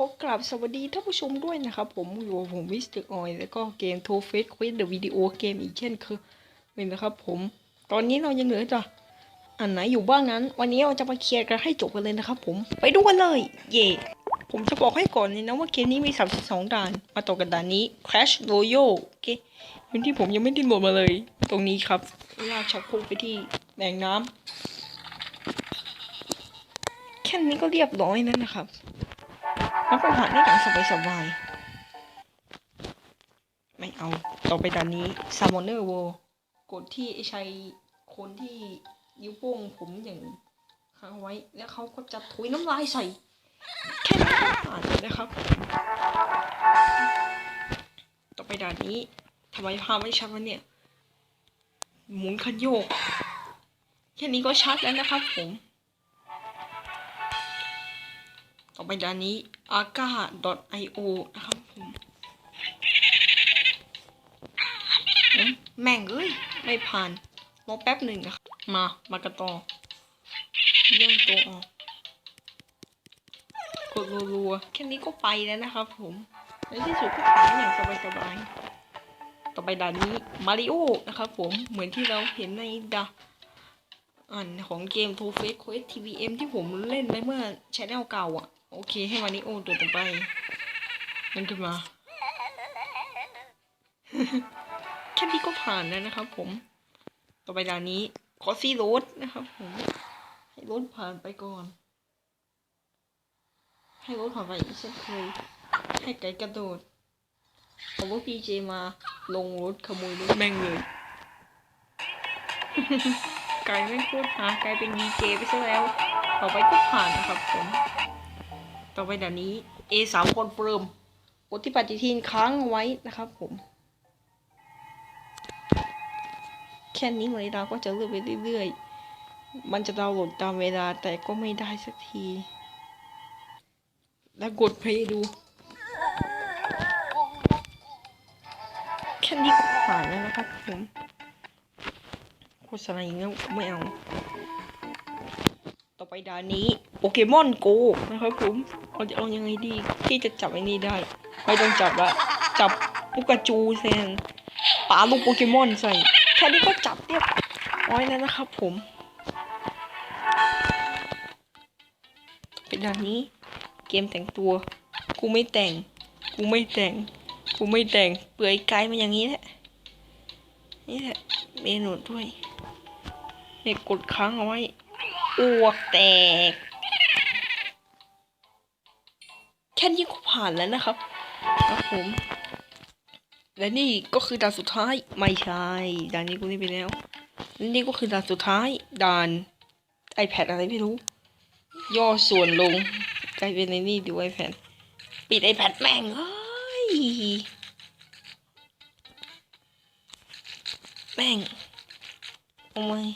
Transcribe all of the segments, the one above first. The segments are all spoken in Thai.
ขอกราบสวัสดีท่านผู้ชมด้วยนะครับผมอยู่ผมมิสเตอร์ออยแล้วก็เกมโทเฟสควิดเดอะวิดีโอเกมอีกเช่นเคยนะครับผมตอนนี้เรายังเหลือจ้ะอันไหนอยู่บ้างนั้น วันนี้เราจะมาเคลียร์กันให้จบกันเลยนะครับผมไปดูกันเลย เย่ผมจะบอกให้ก่อนเลยนะว่าเกมนี้มี 32 ด่าน มาต่อกันด่านนี้ Crash Royale โอเคพื้นที่ผมยังไม่ได้โหลดมาเลย ตรงนี้ครับลากชักโครกไปที่แหล่งน้ำแค่นี้ก็เรียบร้อยแล้วนะครับ แล้วก็ผ่านได้อย่างสบายสบายๆไม่เอา ต่อไปด่านนี้ Summoner World กดที่ไอชัยคนที่นิ้วโป้งผมอย่างค้างไว้ แล้วเขาก็จะถุยน้ำลายใส่ แค่นี้ก็ผ่านนะครับ ต่อไปด่านนี้ทำไมภาพไม่ชัดวะเนี่ย หมุนคันโยก แค่นี้ก็ชัดแล้วนะครับผม ต่อไปด้านนี้ aga.io นะครับผมแม่งเอ้ย ไม่ผ่านรอแป๊บหนึ่งนะครับมา มากระต่อเย่างตัวออกกดรัวๆแค่นี้ก็ไปแล้วนะครับผม ในที่สุดก็ผ่านอย่างสบายๆ ต่อไปด่านนี้มาริโอนะครับผม เหมือนที่เราเห็นในดาอันของเกม t o f a c e Quest TVM ที่ผมเล่นไปเมื่อชแนลเก่าอะ โอเค ให้มาริโอตัวต่อไป มันขึ้นมา แค่นี้ก็ผ่านแล้วนะครับผม ต่อไปด่านนี้คอซี่โรดนะครับผม ให้รถผ่านไปก่อน ให้รถผ่านไปอีกเช่นเคย ให้ไก่กระโดดเอารถพีเจมาลงรถขโมยรถแม่งเลยกลายไม่พูดหากลายเป็นดีเจไปซะแล้ว ต่อไปก็ผ่านนะครับผม ต่อไปเดี๋ยวนี้ A สามคนเฟิร์มกดที่ปฏิทินค้างเอาไว้นะครับผม แค่นี้เวลาก็จะเลื่อนไปเรื่อยๆ มันจะดาวน์โหลดตามเวลาแต่ก็ไม่ได้สักที แล้วกดเพลย์ดู แค่นี้ก็ผ่านแล้วนะครับผมโฆษณาอย่างนี้ไม่เอา ต่อไปด่านนี้ โปเกมอนโกนะครับผม เราจะเอายังไงดีที่จะจับไอ้นี่ได้ ไม่ต้องจับละจับปุกาจูแทนปาลูกโปเกมอนใส่แค่นี้ก็จับเรียบร้อยแล้วนะครับผม เป็นด่านนี้เกมแต่งตัว กูไม่แต่ง กูไม่แต่ง กูไม่แต่ง เปลือยกายมาอย่างนี้แหละ นี่แหละเมนูด้วยเด็กกดค้างเอาไว้อ้วกแตก แค่นี้ก็ผ่านแล้วนะครับครับผมและนี่ก็คือด่านสุดท้ายไม่ใช่ด่านนี้กูนี่ไปแล้วและนี่ก็คือด่านสุดท้ายด่าน iPad อะไรไม่รู้ ย่อส่วนลงกลายเป็นในนี่ดู iPad ปิด iPad แม่งเอ้ยแม่งโอ้ย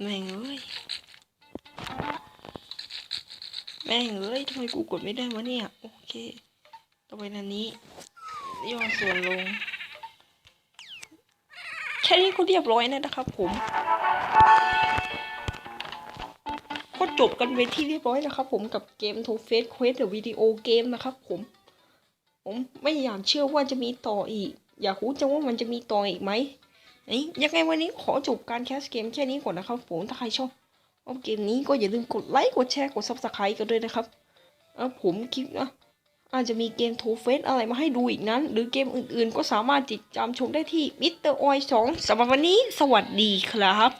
แม่งเอ้ย แม่งเอ้ยทำไมกูกดไม่ได้วะเนี่ย โอเค ต่อไปนันนี้ย่อส่วนลง แค่นี้ก็เรียบร้อยแล้วนะครับผมก็จบกันไปที่เรียบร้อยแล้วครับผมกับเกม t o f a c e Quest หรือวิดีโอเกมนะครับผมผมไม่อยากเชื่อว่าจะมีต่ออีก อยากรู้จังว่ามันจะมีต่ออีกไหมเอ้ยยังไงวันนี้ขอจบการแคสเกมแค่นี้ก่อนนะครับผมถ้าใครชอบ เกมนี้ก็อย่าลืมกดไลค์กดแชร์กด subscribe กันด้วยนะครับเออผมคิดนะอาจจะมีเกมโทเฟสอะไรมาให้ดูอีกนั้น หรือเกมอื่นๆ ก็สามารถติดตามชมได้ที่มิสเตอร์ออยสองสำหรับวันนี้สวัสดีครับ